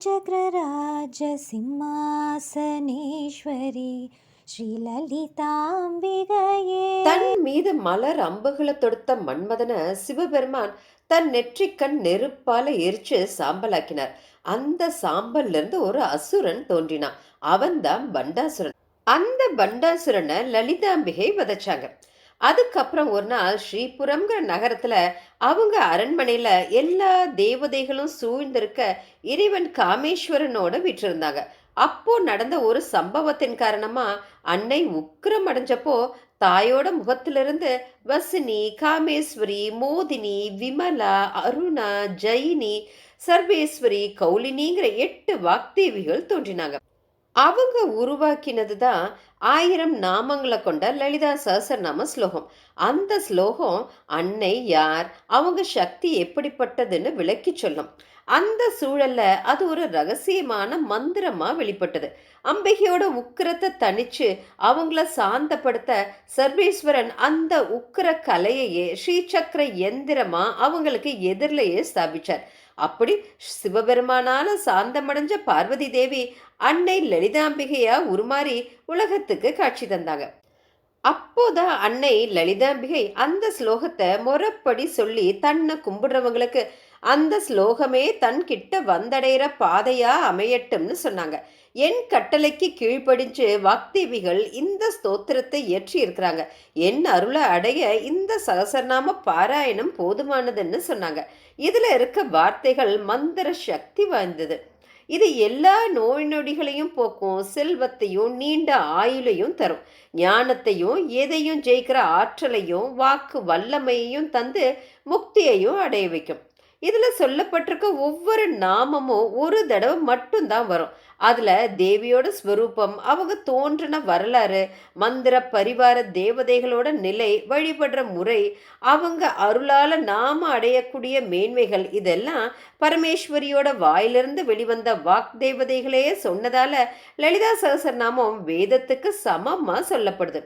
சிம்மாசனேஸ்வரி ஸ்ரீலலிதாம்பிகையே. தன் மீது மலர் அம்புகளை தொடுத்த மன்மதன சிவபெருமான் தன் நெற்றிக்கண் நெருப்பால எரிச்சு சாம்பலாக்கினார். அந்த சாம்பல்ல இருந்து ஒரு அசுரன் தோன்றினான். அவன்தான் பண்டாசுரன். அந்த பண்டாசுரனை லலிதாம்பிகை வதச்சாங்க. அதுக்கப்புறம் ஒரு நாள் ஸ்ரீபுரம்ங்கிற நகரத்துல அவங்க அரண்மனையில எல்லா தேவதைகளும் சூழ்ந்திருக்க இறைவன் காமேஸ்வரனோட விட்டிருந்தாங்க. அப்போ நடந்த ஒரு சம்பவத்தின் காரணமா அன்னை உக்கிரம் அடைஞ்சப்போ தாயோட முகத்திலிருந்து வசினி காமேஸ்வரி மோதினி விமலா அருணா ஜெயினி சர்வேஸ்வரி கௌலினிங்கிற எட்டு வாக்தேவிகள் தோன்றினாங்க. அவங்க உருவாக்கினது தான் ஆயிரம் நாமங்களை கொண்ட லலிதா சஹசரநாம ஸ்லோகம். அந்த ஸ்லோகம் அன்னை யார் அவங்க சக்தி எப்படிப்பட்டதுன்னு விளக்கி சொல்லும். அந்த சூழல்ல அது ஒரு ரகசியமான மந்திரமா வெளிப்பட்டது. அம்பிகையோட உக்கிரத்தை தணிச்சு அவங்கள சாந்தப்படுத்த சர்வேஸ்வரன் அந்த உக்கிர கலையையே ஸ்ரீசக்கர எந்திரமா அவங்களுக்கு எதிரிலேயே ஸ்தாபிச்சார். அப்படி சிவபெருமானால சாந்தமடைஞ்ச பார்வதி தேவி அன்னை லலிதாம்பிகையா உருமாறி உலகத்துக்கு காட்சி தந்தாங்க. அப்போதான் அன்னை லலிதாம்பிகை அந்த ஸ்லோகத்தை முறப்படி சொல்லி தன்னை கும்பிடுறவங்களுக்கு அந்த ஸ்லோகமே தன்கிட்ட வந்தடைகிற பாதையா அமையட்டும்னு சொன்னாங்க. என் கட்டளைக்கு கீழ்ப்படிஞ்சு வாக்தேவிகள் இந்த ஸ்தோத்திரத்தை இயற்றி இருக்கிறாங்க என் அருளை அடைய இந்த சகசரநாம பாராயணம் போதுமானதுன்னு சொன்னாங்க. இதில் இருக்க வார்த்தைகள் மந்திர சக்தி வாய்ந்தது. இது எல்லா நோய் நொடிகளையும் போக்கும் செல்வத்தையும் நீண்ட ஆயுளையும் தரும். ஞானத்தையும் எதையும் ஜெயிக்கிற ஆற்றலையும் வாக்கு வல்லமையையும் தந்து முக்தியையும் அடைய வைக்கும். இதில் சொல்லப்பட்டிருக்க ஒவ்வொரு நாமமும் ஒரு தடவை மட்டும்தான் வரும். அதில் தேவியோட ஸ்வரூபம் அவங்க தோன்றின வரலாறு மந்திர பரிவார தேவதைகளோட நிலை வழிபடுற முறை அவங்க அருளால் நாம அடையக்கூடிய மேன்மைகள் இதெல்லாம் பரமேஸ்வரியோட வாயிலிருந்து வெளிவந்த வாக் தேவதைகளையே சொன்னதால லலிதா சகசரநாமம் வேதத்துக்கு சமமாக சொல்லப்படுது.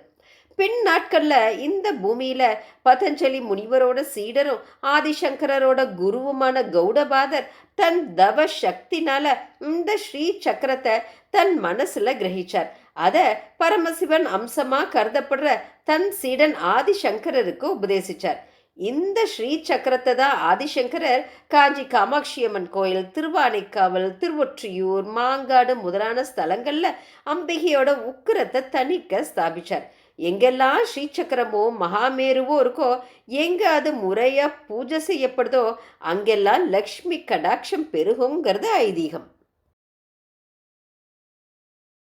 பின் நாட்களில் இந்த பூமியில் பதஞ்சலி முனிவரோட சீடரும் ஆதிசங்கரரோட குருவுமான கௌடபாதர் தன் தவ சக்தினால இந்த ஸ்ரீ சக்கரத்தை தன் மனசில் கிரகிச்சார். அதை பரமசிவன் அம்சமாக கருதப்படுற தன் சீடன் ஆதிசங்கரருக்கு உபதேசிச்சார். இந்த ஸ்ரீ சக்கரத்தை தான் ஆதிசங்கரர் காஞ்சி காமாட்சி அம்மன் கோயில் திருவானைக்காவல் திருவொற்றியூர் மாங்காடு முதலான ஸ்தலங்களில் அம்பிகையோட உக்கிரத்தை தணிக்க ஸ்தாபிச்சார். எங்கெல்லாம் ஸ்ரீசக்கரமோ மகாமேருவோ இருக்கோ எங்கே அது முறையாக பூஜை செய்யப்படுதோ அங்கெல்லாம் லக்ஷ்மி கடாட்சம் பெருகுங்கிறது ஐதீகம்.